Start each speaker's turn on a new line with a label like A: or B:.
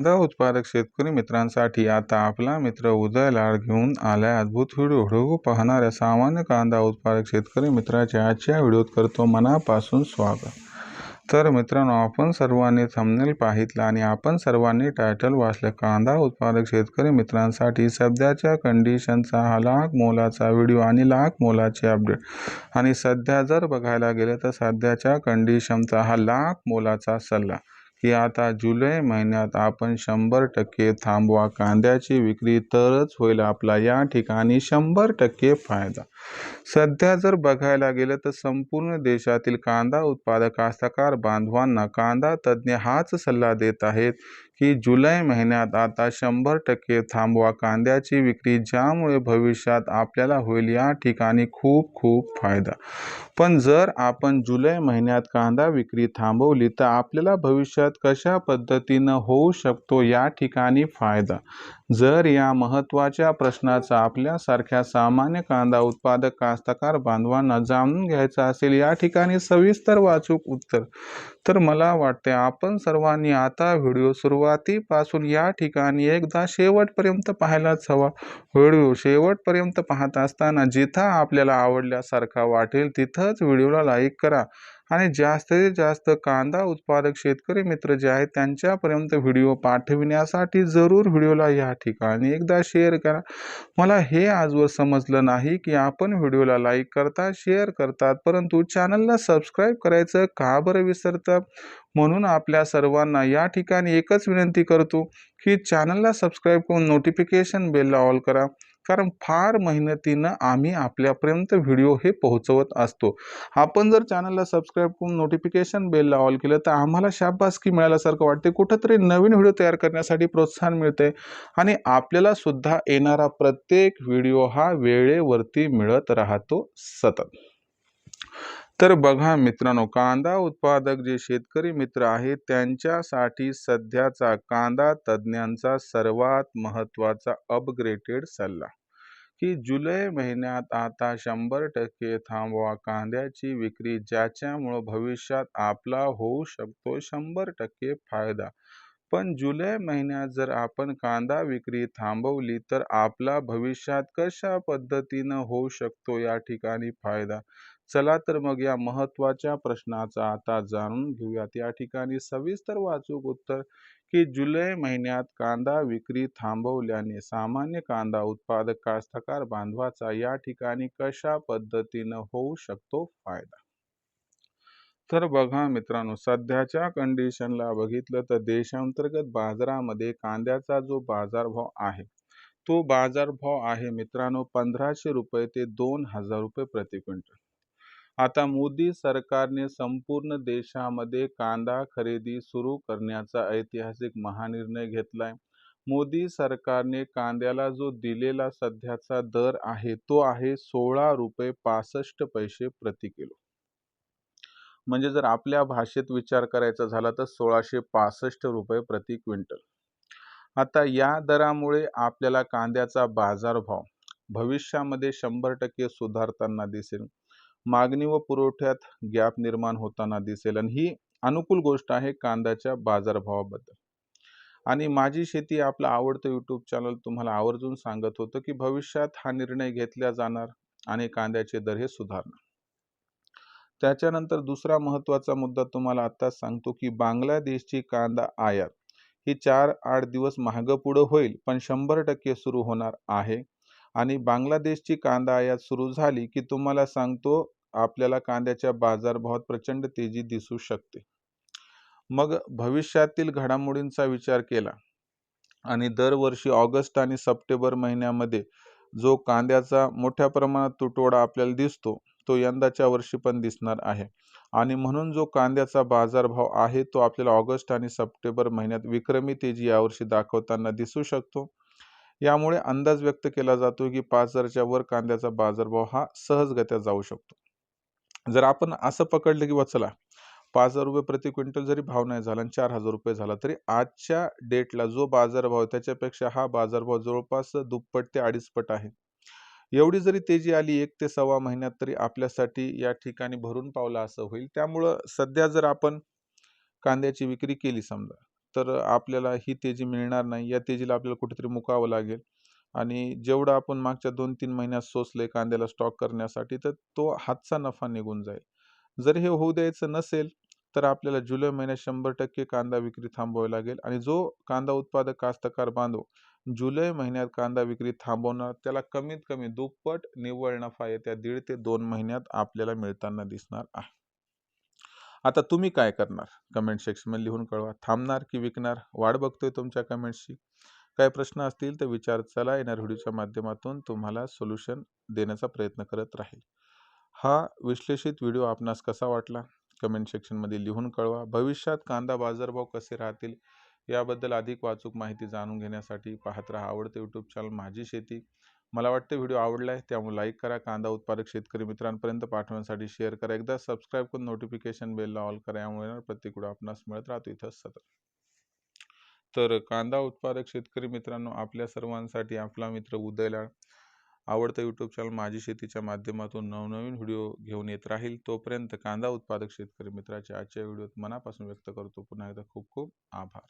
A: कांदा उत्पादक शेतकरी मित्रांसाठी आता आपला मित्र उदय लाड घेऊन आलाय अद्भुत व्हिडिओ. हळूहळू पाहणाऱ्या सामान्य कांदा उत्पादक शेतकरी मित्राच्या आजच्या व्हिडिओत करतो मनापासून स्वागत. तर मित्रांनो आपण सर्वांनी थंबनेल पाहितला आणि आपण सर्वांनी टायटल वाचलं. कांदा उत्पादक शेतकरी मित्रांसाठी सध्याच्या कंडिशनचा हा लाख मोलाचा व्हिडिओ आणि लाख मोलाचे अपडेट आणि सध्या जर बघायला गेलं तर सध्याच्या कंडिशनचा हा लाख मोलाचा सल्ला. की आता जुलै महिन्यात आपण शंभर टक्के थांबवा. कांद्याची विक्री तरच होईल आपला. या ठिकाणी शंभर टक्के फायदा. सध्या जर बघायला गेलं तर संपूर्ण देशातील कांदा उत्पादक कास्तकार बांधवांना कांदा तज्ज्ञ हाच सल्ला देत आहेत की जुलै महिन्यात आता शंभर टक्के थांबवा. कांद्याची विक्री ज्यामुळे भविष्यात आपल्याला होईल या ठिकाणी खूप खूप फायदा. पण जर आपण जुलै महिन्यात कांदा विक्री थांबवली तर आपल्याला भविष्यात कशा पद्धतीनं होऊ शकतो या ठिकाणी फायदा? जर या महत्त्वाच्या प्रश्नाचा आपल्यासारख्या सामान्य कांदा उत्पादक कास्तकार बांधवांना जाणून घ्यायचा असेल या ठिकाणी सविस्तर वाचूक उत्तर. तर मला वाटते आपण सर्वांनी आता व्हिडिओ सुरुवातीपासून या ठिकाणी एकदा शेवटपर्यंत पाहायलाच हवा. व्हिडिओ शेवटपर्यंत पाहत असताना जिथं आपल्याला आवडल्यासारखा वाटेल तिथंच व्हिडिओला लाईक करा. आणि जास्तीत जास्त कांदा उत्पादक शेतकरी मित्र जे आहेत त्यांच्यापर्यंत व्हिडिओ पाठविण्यासाठी जरूर व्हिडिओला या ठिकाणी एकदा शेअर करा. मला हे आजवर समजलं नाही की आपण व्हिडिओला लाईक करता शेअर करतात परंतु चॅनलला सबस्क्राईब करायचं का बरं विसरतात म्हणून आपल्या सर्वांना या ठिकाणी एकच विनंती करतो की चॅनलला सबस्क्राईब करून नोटिफिकेशन बेलला ऑल करा. कारण फार मेहनतीनं आम्ही आपल्यापर्यंत व्हिडिओ हे पोहोचवत असतो. आपण जर चॅनलला सबस्क्राईब करून नोटिफिकेशन बेलला ऑल केलं तर आम्हाला शाबासकी मिळाल्यासारखं वाटते कुठंतरी नवीन व्हिडिओ तयार करण्यासाठी प्रोत्साहन मिळते आणि आपल्याला सुद्धा येणारा प्रत्येक व्हिडिओ हा वेळेवरती मिळत राहतो सतत. तर बघा मित्रांनो कांदा उत्पादक जे शेतकरी मित्र आहेत त्यांच्यासाठी सध्याचा कांदा तज्ज्ञांचा सर्वात महत्त्वाचा अपग्रेडेड सल्ला. की जुलै महिन्यात आता शंभर टक्के थांबवा. कांद्याची विक्री ज्याच्यामुळं भविष्यात आपला होऊ शकतो शंभर टक्के फायदा. पण जुलै महिन्यात जर आपण कांदा विक्री थांबवली तर आपला भविष्यात कशा पद्धतीनं होऊ शकतो या ठिकाणी फायदा? चला तर मग या महत्त्वाच्या प्रश्नाचा आता जाणून घेऊयात. या ठिकाणी सविस्तर वाचूक उत्तर की जुलै महिन्यात कांदा विक्री थांबवल्याने सामान्य कांदा उत्पादक कास्तकार बांधवाचा या ठिकाणी कशा पद्धतीनं होऊ शकतो फायदा? तर बघा मित्रांनो सध्याच्या कंडिशनला बघितलं तर देशांतर्गत बाजारामध्ये कांद्याचा जो बाजारभाव आहे तो बाजारभाव आहे मित्रांनो पंधराशे रुपये ते दोन हजार रुपये प्रति क्विंटल. आता मोदी सरकारने संपूर्ण देशामध्ये कांदा खरेदी सुरू करण्याचा ऐतिहासिक महानिर्णय घेतलाय. मोदी सरकारने कांद्याला जो दिलेला सध्याचा दर आहे तो आहे सोळा रुपये पासष्ट पैसे प्रति किलो. म्हणजे जर आपल्या भाषेत विचार करायचा झाला तर सोळाशे पासष्ट रुपये प्रति क्विंटल. आता या दरामुळे आपल्याला कांद्याचा बाजारभाव भविष्यामध्ये शंभर टक्के सुधारताना दिसेल. मागणी व पुरवठ्यात गॅप निर्माण होताना दिसेल आणि ही अनुकूल गोष्ट आहे कांद्याच्या बाजारभावाबद्दल. आणि माझी शेती आपलं आवडतं यूट्यूब चॅनल तुम्हाला आवर्जून सांगत होतं की भविष्यात हा निर्णय घेतला जाणार आणि कांद्याचे दर हे सुधारणार त्याच्यानंतर दुसरा महत्त्वाचा मुद्दा तुम्हाला आत्ताच सांगतो की बांगलादेशची कांदा आयात ही चार आठ दिवस महाग पुढं होईल पण शंभर टक्के सुरू होणार आहे. आणि बांगलादेशची कांदा आयात सुरू झाली की तुम्हाला सांगतो आपल्याला कांद्याच्या बाजारभावात प्रचंड तेजी दिसू शकते. मग भविष्यातील घडामोडींचा विचार केला आणि दरवर्षी ऑगस्ट आणि सप्टेंबर महिन्यामध्ये जो कांद्याचा मोठ्या प्रमाणात तुटवडा आपल्याला दिसतो तो यंदाच्या वर्षी पण दिसणार आहे. आणि म्हणून जो कांद्याचा बाजारभाव आहे तो आपल्याला ऑगस्ट आणि सप्टेंबर महिन्यात विक्रमी तेजी यावर्षी दाखवताना दिसू शकतो. यामुळे अंदाज व्यक्त केला जातो की पाच हजारच्या वर कांद्याचा बाजारभाव हा सहजगत्या जाऊ शकतो. जर आपण असं पकडलं की चला पाच हजार रुपये प्रति क्विंटल जरी भाव नाही झाला आणि चार हजार रुपये झाला तरी आजच्या डेटला जो बाजारभाव त्याच्यापेक्षा हा बाजारभाव जवळपास दुप्पट ते अडीचपट आहे. एवढी जरी तेजी आली एक ते सव्वा महिन्यात तरी आपल्यासाठी या ठिकाणी भरून पावला असं होईल. त्यामुळं सध्या जर आपण कांद्याची विक्री केली समजा तर आपल्याला ही तेजी मिळणार नाही. या तेजीला आपल्याला कुठेतरी मुकावं लागेल. आणि जेवढं आपण मागच्या दोन तीन महिन्यात सोसले कांद्याला स्टॉक करण्यासाठी तर तो हातचा नफा निघून जाईल. जर हे होऊ द्यायचं नसेल तर आपल्याला जुलै महिन्यात शंभर टक्के कांदा विक्री थांबवावी लागेल. आणि जो कांदा उत्पादक कास्तकार बांधव जुलै महिन्यात कांदा विक्री थांबवणार त्याला कमीत कमी दुप्पट निव्वळ नफा येत्या दीड ते दोन महिन्यात आपल्याला मिळताना दिसणार आहे. आता तुम्ही काय करणार? कमेंट सेक्शनमध्ये लिहून कळवा. थांबणार की विकणार? वाढ बघतोय तुमच्या कमेंट्सची काय प्रश्न असतील तर विचार चला येणार व्हिडिओच्या माध्यमातून तुम्हाला सोल्युशन देण्याचा प्रयत्न करत राहील. हा विश्लेषित व्हिडिओ आपणास कसा वाटला? कमेंट सेक्शनमध्ये लिहून कळवा. भविष्यात कांदा बाजारभाव कसे राहतील? याबद्दल अधिक वाचूक माहिती जाणून घेण्यासाठी पाहत राहा आवडते यूट्यूब चॅनल माझी शेती. मला वाटतं व्हिडिओ आवडला आहे त्यामुळे लाईक करा कांदा उत्पादक शेतकरी मित्रांपर्यंत पाठवण्यासाठी शेअर करा. एकदा सबस्क्राईब करून नोटिफिकेशन बेलला ऑल करा यामुळे प्रत्येक आपणास मिळत राहतो इथं सतत. तर कांदा उत्पादक शेतकरी मित्रांनो आपल्या सर्वांसाठी आपला मित्र उदयला आवडतं यूट्यूब चॅनल माझी शेतीच्या माध्यमातून नवनवीन व्हिडिओ घेऊन येत राहील. तोपर्यंत कांदा उत्पादक शेतकरी मित्राच्या आजच्या व्हिडिओत मनापासून व्यक्त करतो. पुन्हा एकदा खूप खूप आभार.